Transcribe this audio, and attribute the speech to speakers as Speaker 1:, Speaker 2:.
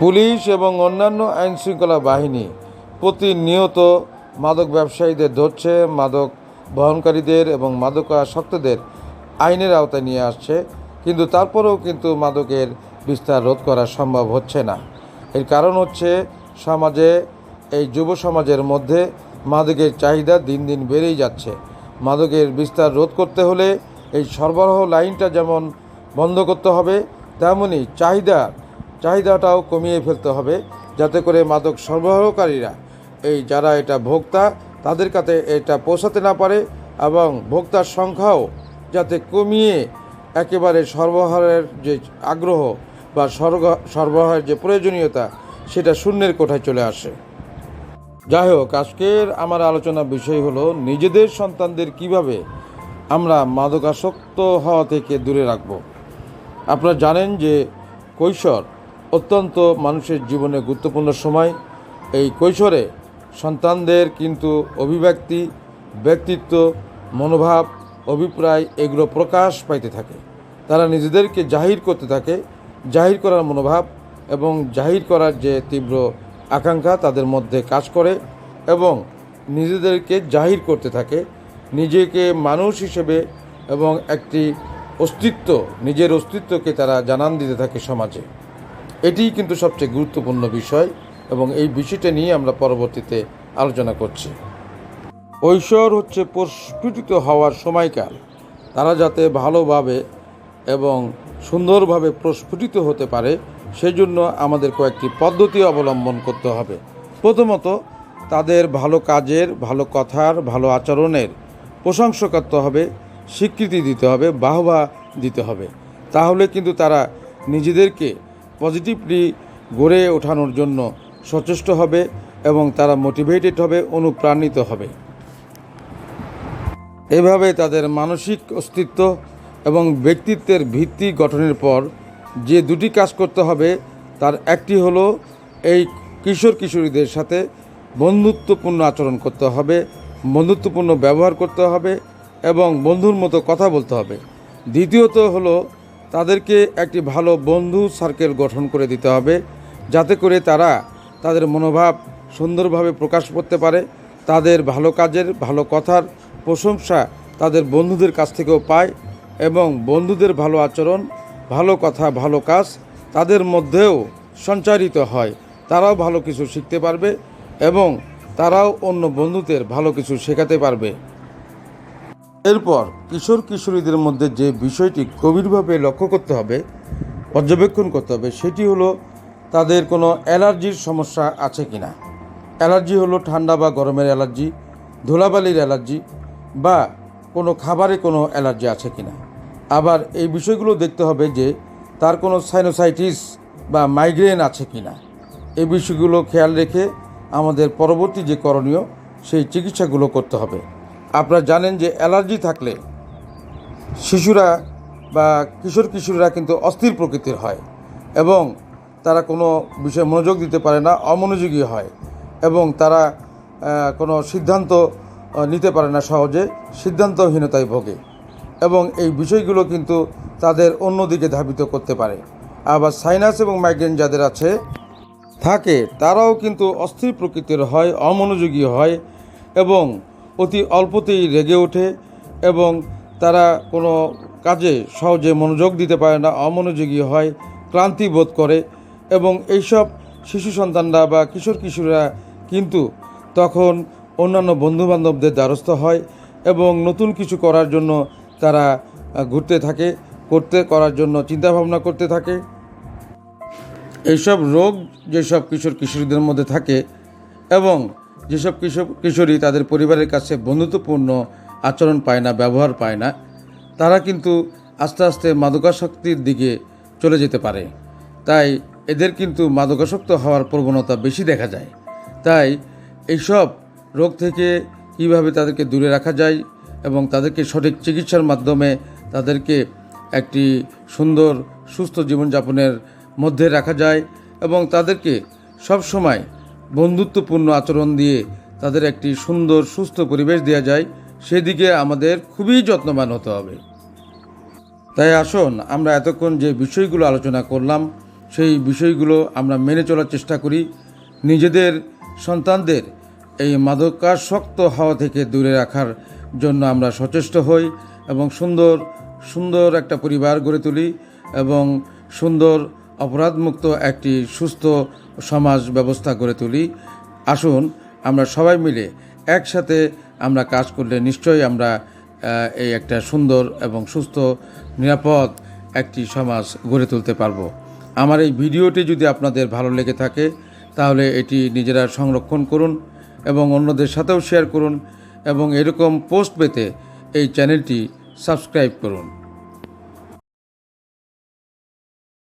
Speaker 1: Police এবং অন্যান্য আইনশৃঙ্খলা বাহিনী প্রতিনিয়ত মাদক ব্যবসায়ীদের ধরছে, মাদক বহনকারীদের এবং মাদকাসক্তদের আইনের আওতায় নিয়ে আসছে, কিন্তু তারপরেও কিন্তু মাদকের বিস্তার রোধ করা সম্ভব হচ্ছে না। এর কারণ হচ্ছে সমাজে, এই যুব সমাজের মধ্যে মাদকের চাহিদা দিন দিন বেড়েই যাচ্ছে। মাদকের বিস্তার রোধ করতে হলে এই সরবরাহ লাইনটা যেমন বন্ধ করতে হবে, তেমনই চাহিদা চাহিদাটাও কমিয়ে ফেলতে হবে যাতে করে মাদক সরবরাহকারীরা এই যারা এটা ভোক্তা, তাদের কাছে এটা পৌঁছাতে না পারে এবং ভোক্তার সংখ্যাও যাতে কমিয়ে একেবারে সরবরাহের যে আগ্রহ বা সরবরাহের যে প্রয়োজনীয়তা, সেটা শূন্যের কোঠায় চলে আসে। যাই হোক, আজকের আমার আলোচনা বিষয় হলো নিজেদের সন্তানদের কীভাবে আমরা মাদকাসক্ত হওয়া থেকে দূরে রাখব। আপনারা জানেন যে কৈশোর অত্যন্ত মানুষের জীবনে গুরুত্বপূর্ণ সময়। এই কৈশোরে সন্তানদের কিন্তু অভিব্যক্তি, ব্যক্তিত্ব, মনোভাব, অভিপ্রায় এগুলো প্রকাশ পাইতে থাকে। তারা নিজেদেরকে জাহির করতে থাকে, জাহির করার মনোভাব এবং জাহির করার যে তীব্র আকাঙ্ক্ষা তাদের মধ্যে কাজ করে এবং নিজেদেরকে জাহির করতে থাকে, নিজেকে মানুষ হিসেবে এবং একটি অস্তিত্ব, নিজের অস্তিত্বকে তারা জানান দিতে থাকে সমাজে। এটিই কিন্তু সবচেয়ে গুরুত্বপূর্ণ বিষয় এবং এই বিষয়টা নিয়ে আমরা পরবর্তীতে আলোচনা করছি। ঐশ্বর হচ্ছে প্রস্ফুটিত হওয়ার সময়কাল। তারা যাতে ভালোভাবে এবং সুন্দরভাবে প্রস্ফুটিত হতে পারে, সেজন্য আমাদের কয়েকটি পদ্ধতি অবলম্বন করতে হবে। প্রথমত, তাদের ভালো কাজের, ভালো কথার, ভালো আচরণের প্রশংসা করতে হবে, স্বীকৃতি দিতে হবে, বাহবা দিতে হবে। তাহলে কিন্তু তারা নিজেদেরকে পজিটিভলি গড়ে ওঠানোর জন্য সচেষ্ট হবে এবং তারা মোটিভেটেড হবে, অনুপ্রাণিত হবে। এভাবে তাদের মানসিক অস্তিত্ব এবং ব্যক্তিত্বের ভিত্তি গঠনের পর যে দুটি কাজ করতে হবে, তার একটি হলো এই কিশোর কিশোরীদের সাথে বন্ধুত্বপূর্ণ আচরণ করতে হবে, বন্ধুত্বপূর্ণ ব্যবহার করতে হবে এবং বন্ধুর মতো কথা বলতে হবে। দ্বিতীয়ত হলো তাদেরকে একটি ভালো বন্ধু সার্কেল গঠন করে দিতে হবে, যাতে করে তারা তাদের মনোভাব সুন্দরভাবে প্রকাশ করতে পারে, তাদের ভালো কাজের, ভালো কথার প্রশংসা তাদের বন্ধুদের কাছ থেকেও পায় এবং বন্ধুদের ভালো আচরণ, ভালো কথা, ভালো কাজ তাদের মধ্যেও সঞ্চারিত হয়। তারাও ভালো কিছু শিখতে পারবে এবং তারাও অন্য বন্ধুদের ভালো কিছু শেখাতে পারবে। এরপর কিশোর কিশোরীদের মধ্যে যে বিষয়টি গভীরভাবে লক্ষ্য করতে হবে, পর্যবেক্ষণ করতে হবে, সেটি হলো তাদের কোনো অ্যালার্জির সমস্যা আছে কি না অ্যালার্জি হলো ঠান্ডা বা গরমের অ্যালার্জি, ধুলাবালির অ্যালার্জি বা কোনো খাবারে কোনো অ্যালার্জি আছে কি না আবার এই বিষয়গুলো দেখতে হবে যে তার কোনো সাইনোসাইটিস বা মাইগ্রেন আছে কি না এই বিষয়গুলো খেয়াল রেখে আমাদের পরবর্তী যে করণীয়, সেই চিকিৎসাগুলো করতে হবে। আপনারা জানেন যে অ্যালার্জি থাকলে শিশুরা বা কিশোর কিশোরীরা কিন্তু অস্থির প্রকৃতির হয় এবং তারা কোনো বিষয়ে মনোযোগ দিতে পারে না, অমনোযোগী হয় এবং তারা কোনো সিদ্ধান্ত নিতে পারে না সহজে, সিদ্ধান্তহীনতায় ভোগে এবং এই বিষয়গুলো কিন্তু তাদের অন্যদিকে ধাবিত করতে পারে। আবার সাইনাস এবং মাইগ্রেন যাদের আছে, থাকে, তারাও কিন্তু অস্থির প্রকৃতির হয়, অমনোযোগী হয় এবং অতি অল্পতেই রেগে ওঠে এবং তারা কোনো কাজে সহজে মনোযোগ দিতে পারে না, অমনোযোগী হয়, ক্লান্তি বোধ করে এবং এইসব শিশু সন্তানরা বা কিশোর কিশোররা কিন্তু তখন অন্যান্য বন্ধুবান্ধবদের দ্বারস্থ হয় এবং নতুন কিছু করার জন্য তারা ঘুরতে থাকে, করতে, করার জন্য চিন্তাভাবনা করতে থাকে। এইসব রোগ যেসব কিশোর কিশোরীদের মধ্যে থাকে এবং যেসব কিশোর কিশোরী তাদের পরিবারের কাছে বন্ধুত্বপূর্ণ আচরণ পায় না, ব্যবহার পায় না, তারা কিন্তু আস্তে আস্তে মাদকাসক্তির দিকে চলে যেতে পারে। তাই এদের কিন্তু মাদকাসক্ত হওয়ার প্রবণতা বেশি দেখা যায়। তাই এইসব রোগ থেকে কীভাবে তাদেরকে দূরে রাখা যায় এবং তাদেরকে সঠিক চিকিৎসার মাধ্যমে তাদেরকে একটি সুন্দর, সুস্থ জীবনযাপনের মধ্যে রাখা যায় এবং তাদেরকে সব সময় বন্ধুত্বপূর্ণ আচরণ দিয়ে তাদের একটি সুন্দর, সুস্থ পরিবেশ দেওয়া যায়, সেদিকে আমাদের খুবই যত্নবান হতে হবে। তাই আসুন, আমরা এতক্ষণ যে বিষয়গুলো আলোচনা করলাম, সেই বিষয়গুলো আমরা মেনে চলার চেষ্টা করি। নিজেদের, সন্তানদের এই মাদকাসক্ত হওয়া থেকে দূরে রাখার জন্য আমরা সচেষ্ট হই এবং সুন্দর সুন্দর একটা পরিবার গড়ে তুলি এবং সুন্দর অপরাধমুক্ত একটি সুস্থ সমাজ ব্যবস্থা গড়ে তুলি। আসুন, আমরা সবাই মিলে একসাথে আমরা কাজ করলে নিশ্চয়ই আমরা এই একটা সুন্দর এবং সুস্থ, নিরাপদ একটি সমাজ গড়ে তুলতে পারব। আমার এই ভিডিওটি যদি আপনাদের ভালো লেগে থাকে, তাহলে এটি নিজেরা সংরক্ষণ করুন এবং অন্যদের সাথেও শেয়ার করুন এবং এরকম পোস্ট পেতে এই চ্যানেলটি সাবস্ক্রাইব করুন।